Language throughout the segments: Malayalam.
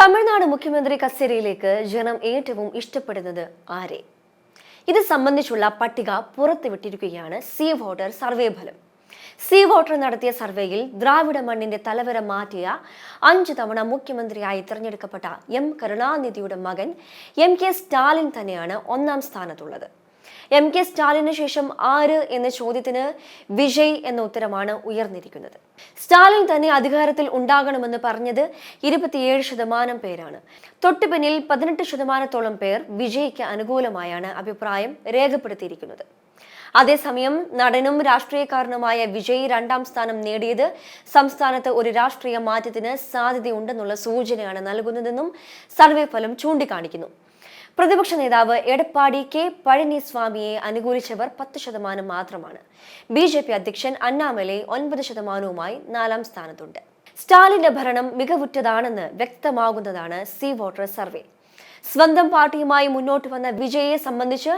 തമിഴ്നാട് മുഖ്യമന്ത്രി കസേരയിലേക്ക് ജനം ഏറ്റവും ഇഷ്ടപ്പെടുന്നത് ആരെ? ഇത് സംബന്ധിച്ചുള്ള പട്ടിക പുറത്തുവിട്ടിരിക്കുകയാണ് സി വോട്ടർ സർവേ ഫലം. സി വോട്ടർ നടത്തിയ സർവേയിൽ ദ്രാവിഡ മണ്ണിന്റെ തലവര മാറ്റിയ അഞ്ച് തവണ മുഖ്യമന്ത്രിയായി തിരഞ്ഞെടുക്കപ്പെട്ട എം കരുണാനിധിയുടെ മകൻ എം കെ സ്റ്റാലിൻ തന്നെയാണ് ഒന്നാം സ്ഥാനത്തുള്ളത്. എം കെ സ്റ്റാലിന് ശേഷം ആര് എന്ന ചോദ്യത്തിന് വിജയ് എന്ന ഉത്തരമാണ് ഉയർന്നിരിക്കുന്നത്. സ്റ്റാലിൻ തന്നെ അധികാരത്തിൽ ഉണ്ടാകണമെന്ന് പറഞ്ഞത് ഇരുപത്തിയേഴ് ശതമാനം പേരാണ്. തൊട്ടുപിന്നിൽ പതിനെട്ട് ശതമാനത്തോളം പേർ വിജയ്ക്ക് അനുകൂലമായാണ് അഭിപ്രായം രേഖപ്പെടുത്തിയിരിക്കുന്നത്. അതേസമയം നടനും രാഷ്ട്രീയക്കാരനുമായ വിജയ് രണ്ടാം സ്ഥാനം നേടിയത് സംസ്ഥാനത്ത് ഒരു രാഷ്ട്രീയ മാറ്റത്തിന് സാധ്യതയുണ്ടെന്നുള്ള സൂചനയാണ് നൽകുന്നതെന്നും സർവേ ഫലം ചൂണ്ടിക്കാണിക്കുന്നു. പ്രതിപക്ഷ നേതാവ് എടപ്പാടി കെ പഴനിസ്വാമിയെ അനുകൂലിച്ചവർ പത്ത് ശതമാനം മാത്രമാണ്. ബി ജെ പി അധ്യക്ഷൻ അണ്ണാമലൈ ഒൻപത് ശതമാനവുമായി നാലാം സ്ഥാനത്തുണ്ട്. സ്റ്റാലിന്റെ ഭരണം മികവുറ്റതാണെന്ന് വ്യക്തമാകുന്നതാണ് സി വോട്ടർ സർവേ. സ്വന്തം പാർട്ടിയുമായി മുന്നോട്ട് വന്ന വിജയെ സംബന്ധിച്ച്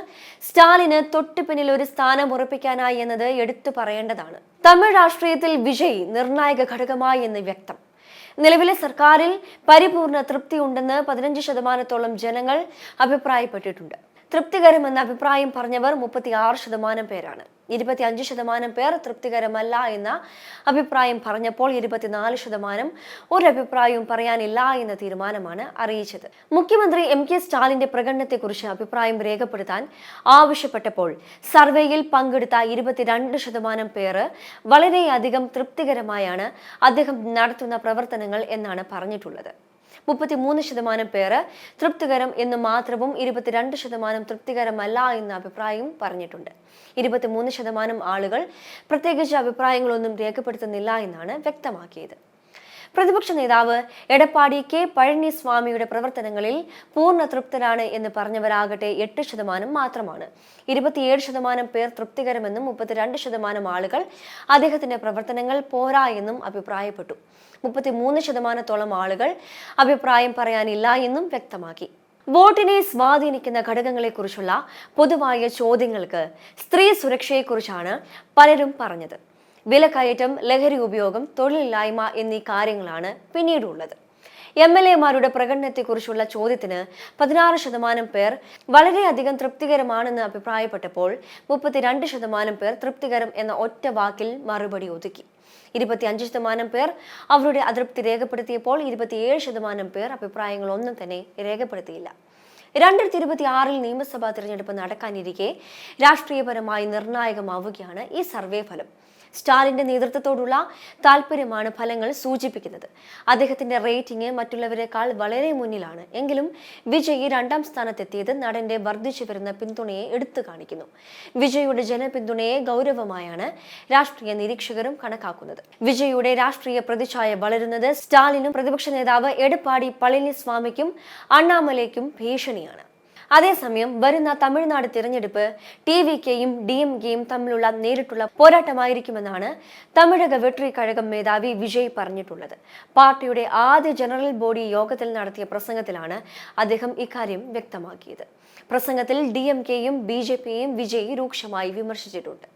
സ്റ്റാലിന് തൊട്ടു പിന്നിൽ ഒരു സ്ഥാനം ഉറപ്പിക്കാനായി എന്നത് എടുത്തു പറയേണ്ടതാണ്. തമിഴ് രാഷ്ട്രീയത്തിൽ വിജയ് നിർണായക ഘടകമായി എന്ന് വ്യക്തം. നിലവിലെ സർക്കാരിൽ പരിപൂർണ തൃപ്തിയുണ്ടെന്ന് പതിനഞ്ച് ശതമാനത്തോളം ജനങ്ങൾ അഭിപ്രായപ്പെട്ടിട്ടുണ്ട്. തൃപ്തികരമെന്ന അഭിപ്രായം പറഞ്ഞവർ മുപ്പത്തിയാറ് ശതമാനം പേരാണ്. ഇരുപത്തിയഞ്ച് ശതമാനം പേർ തൃപ്തികരമല്ല എന്ന അഭിപ്രായം പറഞ്ഞപ്പോൾ ഇരുപത്തിനാല് ശതമാനം ഒരു അഭിപ്രായവും പറയാനില്ല എന്ന തീരുമാനമാണ് അറിയിച്ചത്. മുഖ്യമന്ത്രി എം കെ സ്റ്റാലിന്റെ പ്രകടനത്തെക്കുറിച്ച് അഭിപ്രായം രേഖപ്പെടുത്താൻ ആവശ്യപ്പെട്ടപ്പോൾ സർവേയിൽ പങ്കെടുത്ത ഇരുപത്തിരണ്ട് ശതമാനം പേർ വളരെയധികം തൃപ്തികരമായാണ് അദ്ദേഹം നടത്തുന്ന പ്രവർത്തനങ്ങൾ എന്നാണ് പറഞ്ഞിട്ടുള്ളത്. മുപ്പത്തിമൂന്ന് ശതമാനം പേർ തൃപ്തികരം എന്ന് മാത്രവും ഇരുപത്തിരണ്ട് ശതമാനം തൃപ്തികരമല്ല എന്ന അഭിപ്രായവും പറഞ്ഞിട്ടുണ്ട്. ഇരുപത്തിമൂന്ന് ശതമാനം ആളുകൾ പ്രത്യേകിച്ച് അഭിപ്രായങ്ങളൊന്നും രേഖപ്പെടുത്തുന്നില്ല എന്നാണ് വ്യക്തമാക്കിയത്. പ്രതിപക്ഷ നേതാവ് എടപ്പാടി കെ പഴനിസ്വാമിയുടെ പ്രവർത്തനങ്ങളിൽ പൂർണ തൃപ്തരാണ് എന്ന് പറഞ്ഞവരാകട്ടെ എട്ട് ശതമാനം മാത്രമാണ്. ഇരുപത്തിയേഴ് ശതമാനം പേർ തൃപ്തികരമെന്നും മുപ്പത്തിരണ്ട് ശതമാനം ആളുകൾ അദ്ദേഹത്തിന്റെ പ്രവർത്തനങ്ങൾ പോരാ എന്നും അഭിപ്രായപ്പെട്ടു. മുപ്പത്തിമൂന്ന് ശതമാനത്തോളം ആളുകൾ അഭിപ്രായം പറയാനില്ല എന്നും വ്യക്തമാക്കി. വോട്ടിനെ സ്വാധീനിക്കുന്ന ഘടകങ്ങളെക്കുറിച്ചുള്ള പൊതുവായ ചോദ്യങ്ങൾക്ക് സ്ത്രീ സുരക്ഷയെക്കുറിച്ചാണ് പലരും പറഞ്ഞത്. വിലക്കയറ്റം ലഹരി ഉപയോഗം തൊഴിലില്ലായ്മ എന്നീ കാര്യങ്ങളാണ് പിന്നീടുള്ളത്. എം എൽ എമാരുടെ പ്രകടനത്തെക്കുറിച്ചുള്ള ചോദ്യത്തിന് പതിനാറ് ശതമാനം പേർ വളരെയധികം തൃപ്തികരമാണെന്ന് അഭിപ്രായപ്പെട്ടപ്പോൾ മുപ്പത്തിരണ്ട് ശതമാനം പേർ തൃപ്തികരം എന്ന ഒറ്റ വാക്കിൽ മറുപടി ഒതുക്കി. ഇരുപത്തിയഞ്ച് ശതമാനം പേർ അവരുടെ അതൃപ്തി രേഖപ്പെടുത്തിയപ്പോൾ ഇരുപത്തിയേഴ് ശതമാനം പേർ അഭിപ്രായങ്ങൾ ഒന്നും തന്നെ രേഖപ്പെടുത്തിയില്ല. രണ്ടായിരത്തി ഇരുപത്തി ആറിൽ നിയമസഭാ തിരഞ്ഞെടുപ്പ് നടക്കാനിരിക്കെ രാഷ്ട്രീയപരമായി നിർണായകമാവുകയാണ് ഈ സർവേ ഫലം. സ്റ്റാലിന്റെ നേതൃത്വത്തോടുള്ള താല്പര്യമാണ് ഫലങ്ങൾ സൂചിപ്പിക്കുന്നത്. അദ്ദേഹത്തിന്റെ റേറ്റിംഗ് മറ്റുള്ളവരെക്കാൾ വളരെ മുന്നിലാണ്. എങ്കിലും വിജയ് രണ്ടാം സ്ഥാനത്തെത്തിയത് നടന്റെ വർദ്ധിച്ചു വരുന്ന പിന്തുണയെ എടുത്തു കാണിക്കുന്നു. വിജയുടെ ജനപിന്തുണയെ ഗൗരവമായാണ് രാഷ്ട്രീയ നിരീക്ഷകരും കണക്കാക്കുന്നത്. വിജയുടെ രാഷ്ട്രീയ പ്രതിച്ഛായ വളരുന്നത് സ്റ്റാലിനും പ്രതിപക്ഷ നേതാവ് എടപ്പാടി പളനിസ്വാമിക്കും അണ്ണാമലയ്ക്കും ഭീഷണിയാണ്. അതേസമയം വരുന്ന തമിഴ്നാട് തിരഞ്ഞെടുപ്പ് ടി വി കെയും ഡി എം കെയും തമ്മിലുള്ള നേരിട്ടുള്ള പോരാട്ടമായിരിക്കുമെന്നാണ് തമിഴക വെട്രി കഴകം മേധാവി വിജയ് പറഞ്ഞിട്ടുള്ളത്. പാർട്ടിയുടെ ആദ്യ ജനറൽ ബോഡി യോഗത്തിൽ നടത്തിയ പ്രസംഗത്തിലാണ് അദ്ദേഹം ഇക്കാര്യം വ്യക്തമാക്കിയത്. പ്രസംഗത്തിൽ ഡി എം കെയും ബി ജെ പിയെയും വിജയ് രൂക്ഷമായി വിമർശിച്ചിട്ടുണ്ട്.